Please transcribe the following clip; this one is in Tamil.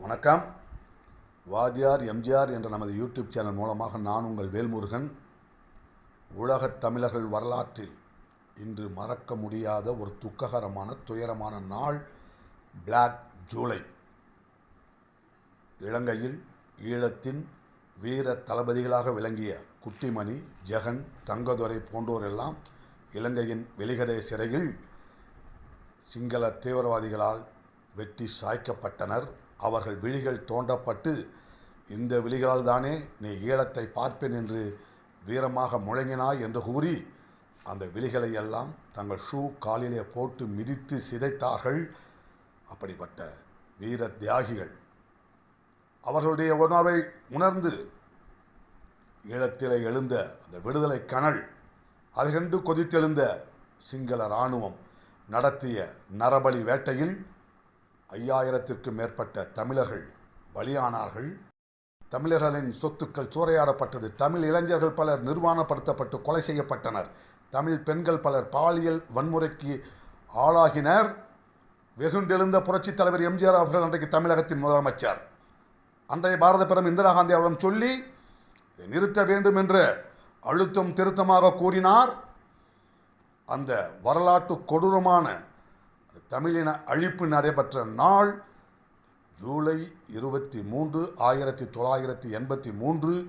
வணக்கம். வாதியார் எம்ஜிஆர் என்ற நமது யூடியூப் சேனல் மூலமாக நான் உங்கள் வேல்முருகன். உலகத் தமிழர்கள் வரலாற்றில் இன்று மறக்க முடியாத ஒரு துக்ககரமான துயரமான நாள் பிளாக் ஜூலை இலங்கையில் ஈழத்தின் வீர தளபதிகளாக விளங்கிய குட்டிமணி ஜெகன் தங்கதுரை போன்றோரெல்லாம் இலங்கையின் வெளிகடை சிறையில் சிங்கள தீவிரவாதிகளால் வெட்டி சாய்க்கப்பட்டனர். அவர்கள் விழிகள் தோண்டப்பட்டு இந்த விழிகளால் தானே நீ ஈழத்தை பார்ப்பேன் என்று வீரமாக முழங்கினாய் என்று கூறி அந்த விழிகளை எல்லாம் தங்கள் ஷூ காலிலே போட்டு மிதித்து சிதைத்தார்கள் அப்படிப்பட்ட வீர தியாகிகள். அவர்களுடைய உணர்வை உணர்ந்து ஈழத்திலே எழுந்த அந்த விடுதலை கனல் அதை கண்டு கொதித்தெழுந்த சிங்கள இராணுவம் நடத்திய நரபலி வேட்டையில் ஐயாயிரத்திற்கு மேற்பட்ட தமிழர்கள் பலியானார்கள். தமிழர்களின் சொத்துக்கள் சூறையாடப்பட்டது. தமிழ் இளைஞர்கள் பலர் நிர்வாணப்படுத்தப்பட்டு கொலை செய்யப்பட்டனர். தமிழ் பெண்கள் பலர் பாலியல் வன்முறைக்கு ஆளாகினர். வெகுண்டெழுந்த புரட்சித் தலைவர் எம்ஜிஆர் அவர்கள் அன்றைக்கு தமிழகத்தின் முதலமைச்சர். அன்றைய பாரத பிரதமர் இந்திரா காந்தி அவரிடம் சொல்லி நிறுத்த வேண்டும் என்று அழுத்தம் திருத்தமாக கூறினார். அந்த வரலாற்று கொடூரமான தமிழின அழிப்பு நடைபெற்ற நாள் ஜூலை இருபத்தி மூன்று ஆயிரத்தி தொள்ளாயிரத்தி எண்பத்தி மூன்று.